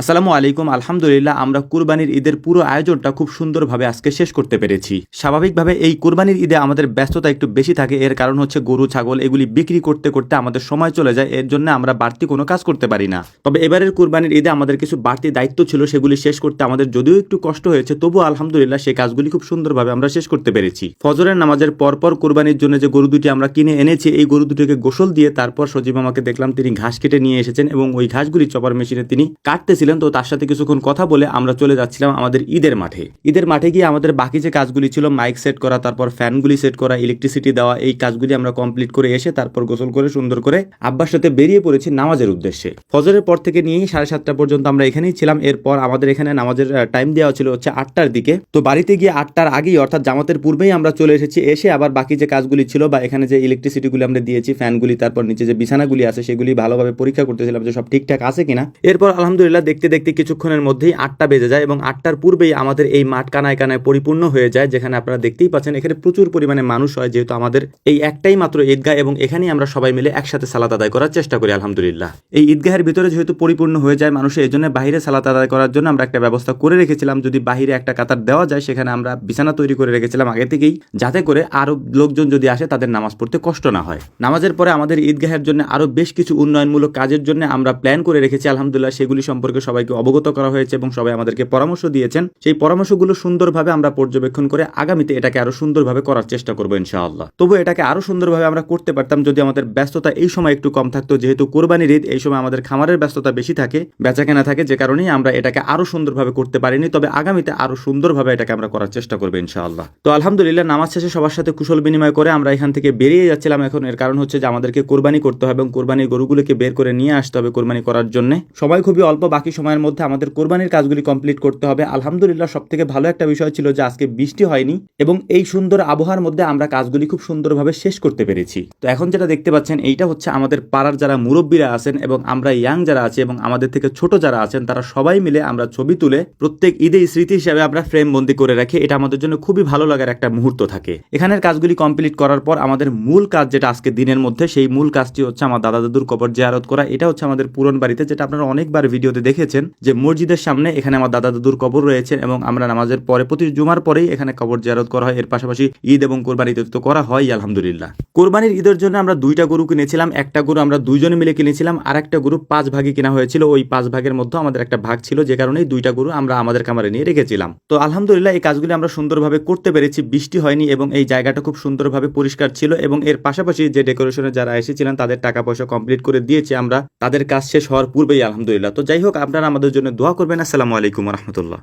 আসসালামু আলাইকুম, আলহামদুলিল্লাহ, আমরা কুরবানির ঈদের পুরো আয়োজনটা খুব সুন্দরভাবে আজকে শেষ করতে পেরেছি। স্বাভাবিকভাবে এই কুরবানির ঈদে আমাদের ব্যস্ততা একটু বেশি থাকে, এর কারণ হচ্ছে গরু, ছাগল এগুলি বিক্রি করতে করতে আমাদের সময় চলে যায়, এর জন্য আমরা বাড়তি কোনো কাজ করতে পারি না। তবে এবারের কুরবানির ঈদে আমাদের কিছু বাড়তি দায়িত্ব ছিল, সেগুলি শেষ করতে আমাদের যদিও একটু কষ্ট হয়েছে, তবুও আলহামদুলিল্লাহ সেই কাজগুলি খুব সুন্দরভাবে আমরা শেষ করতে পেরেছি। ফজরের নামাজের পরপর কুরবানির জন্য যে গরু দুটি আমরা কিনে এনেছি, এই গরু দুটিকে গোসল দিয়ে তারপর সজীব আমাকে দেখলাম তিনি ঘাস কেটে নিয়ে এসেছেন এবং ওই ঘাসগুলি চপার মেশিনে তিনি কাটতেছিলেন। তো তার সাথে কিছুক্ষণ কথা বলে আমরা চলে যাচ্ছিলাম আমাদের ঈদের মাঠে। ঈদের মাঠে গিয়ে আমাদের বাকি যে কাজগুলি ছিল, মাইক সেট করা, তারপর ফ্যানগুলি সেট করা, ইলেকট্রিসিটি দেওয়া, এই কাজগুলি আমরা কমপ্লিট করে এসে তারপর গোসল করে, সুন্দর করে আব্বার সাথে বেরিয়ে পড়েছি নামাজের উদ্দেশ্যে। ফজরের পর থেকে নিয়েই সাড়ে সাতটা পর্যন্ত আমরা এখানেই ছিলাম। এরপর আমাদের এখানে নামাজের টাইম দেওয়া ছিল হচ্ছে আটটার দিকে। তো বাড়িতে গিয়ে আটটার আগেই, অর্থাৎ জামাতের পূর্বেই আমরা চলে এসেছি। এসে আবার বাকি যে কাজগুলি ছিল বা এখানে যে ইলেকট্রিসিটিগুলি আমরা দিয়েছি, ফ্যানগুলি, তারপর নিচে যে বিছানাগুলি আছে, সেগুলি ভালোভাবে পরীক্ষা করতেছিলাম যে সব ঠিকঠাক আছে কিনা। এরপর আলহামদুলিল্লাহ দেখতে দেখতে কিছুক্ষণের মধ্যেই আটটা বেজে যায় এবং আটটার পূর্বেই আমাদের এই মাঠ কানায় কানায় পরিপূর্ণ হয়ে যায়, যেখানে আপনারা দেখতেই পাচ্ছেন এখানে প্রচুর পরিমাণে মানুষ হয়, যেহেতু আমাদের এই একটাই মাত্র ঈদগাহ এবং এখানেই আমরা সবাই মিলে একসাথে সালাত আদায় করার চেষ্টা করি, আলহামদুলিল্লাহ। এই ঈদগাহের ভিতরে যেহেতু পরিপূর্ণ হয়ে যায় মানুষের এই জন্য বাইরে সালাত আদায় করার জন্য আমরা একটা ব্যবস্থা করে রেখেছিলাম। যদি বাহিরে একটা কাতার দেওয়া যায়, সেখানে আমরা বিছানা তৈরি করে রেখেছিলাম আগে থেকেই, যাতে করে আরও লোকজন যদি আসে, তাদের নামাজ পড়তে কষ্ট না হয়। নামাজের পরে আমাদের ঈদগাহের জন্য আরও বেশ কিছু উন্নয়নমূলক কাজের জন্য আমরা প্ল্যান করে রেখেছি, আলহামদুলিল্লাহ, সেগুলি সম্পর্কে সবাইকে অবগত করা হয়েছে এবং সবাই আমাদেরকে পরামর্শ দিয়েছেন। সেই পরামর্শগুলো সুন্দরভাবে আমরা পর্যবেক্ষণ করে আগামীতে এটাকে আরও সুন্দরভাবে করার চেষ্টা করব ইনশাআল্লাহ। তবু এটাকে আরও সুন্দরভাবে আমরা করতে পারতাম যদি আমাদের ব্যস্ততা এই সময় একটু কম থাকতো। যেহেতু কোরবানির ঈদ, এই সময় আমাদের খামারের ব্যস্ততা বেশি থাকে বেচা কেনা থাকে, যে কারণেই আমরা এটাকে আরও সুন্দরভাবে করতে পারিনি। তবে আগামীতে আরও সুন্দরভাবে এটাকে আমরা করার চেষ্টা করব ইনশাআল্লাহ। তো আলহামদুলিল্লাহ, নামাজ শেষে সবার সাথে কুশল বিনিময় করে আমরা এখান থেকে বেরিয়ে যাচ্ছিলাম এখন। এর কারণ হচ্ছে যে আমাদেরকে কোরবানি করতে হবে এবং কোরবানির গরুগুলোকে বের করে নিয়ে আসতে হবে কোরবানি করার জন্য। সময় খুবই অল্প, বাকি সময়ের মধ্যে আমাদের কোরবানির কাজগুলি কমপ্লিট করতে হবে। আলহামদুলিল্লাহ সব থেকে ভালো একটা বিষয় ছিল যে আজকে বৃষ্টি হয়নি এবং এই সুন্দর আবহাওয়ার মধ্যে আমরা কাজগুলি খুব সুন্দরভাবে শেষ করতে পেরেছি। তো এখন যেটা দেখতে পাচ্ছেন, এইটা হচ্ছে আমাদের পাড়ার যারা মুরব্বীরা আছেন এবং আমরা ইয়াং যারা আছে এবং আমাদের থেকে ছোট যারা আছেন, তারা সবাই মিলে আমরা ছবি তুলে প্রত্যেক ঈদে স্মৃতি হিসাবে আমরা ফ্রেম বন্দি করে রাখি। এটা আমাদের জন্য খুবই ভালো লাগার একটা মুহূর্ত থাকে। এখানের কাজগুলি কমপ্লিট করার পর আমাদের মূল কাজ যেটা আজকে দিনের মধ্যে, সেই মূল কাজটি হচ্ছে আমার দাদা দাদুর কবর জিয়ারত করা। এটা হচ্ছে আমাদের পুরন বাড়িতে, যেটা আপনারা অনেকবার ভিডিওতে দেখেছেন যে মসজিদের সামনে এখানে আমার দাদা দাদুর কবর রয়েছে এবং আমরা নামাজের পরে, প্রতি জুমার পরেই এখানে কবর জিয়ারত করা হয়। এর পাশাপাশি ঈদ এবং কোরবানি ঈদ তো করা হয়, আলহামদুলিল্লাহ। কোরবানির ঈদের জন্য আমরা দুইটা গরু কিনেছিলাম। একটা গরু আমরা দুইজনে মিলে কিনেছিলাম আর একটা গরু পাঁচ ভাগে কিনা হয়েছিল। ওই পাঁচ ভাগের মধ্যে আমাদের একটা ভাগ ছিল, যে কারণেই দুইটা গরু আমরা আমাদের কামারে নিয়ে রেখেছিলাম। তো আলহামদুলিল্লাহ, এই কাজগুলি আমরা সুন্দরভাবে করতে পেরেছি। বৃষ্টি হয়নি এবং এই জায়গাটা খুব সুন্দরভাবে পরিষ্কার ছিল এবং এর পাশাপাশি যে ডেকোরেশনে যারা এসেছিলেন, তাদের টাকা পয়সা কমপ্লিট করে দিয়েছি আমরা। তাদের কাজ শেষ হওয়ার পূর্বেই, আলহামদুলিল্লাহ। তো যাই হোক আপনারা আমাদের জন্য দোয়া করবেন। আসসালামু আলাইকুম রহমতুল্লাহ।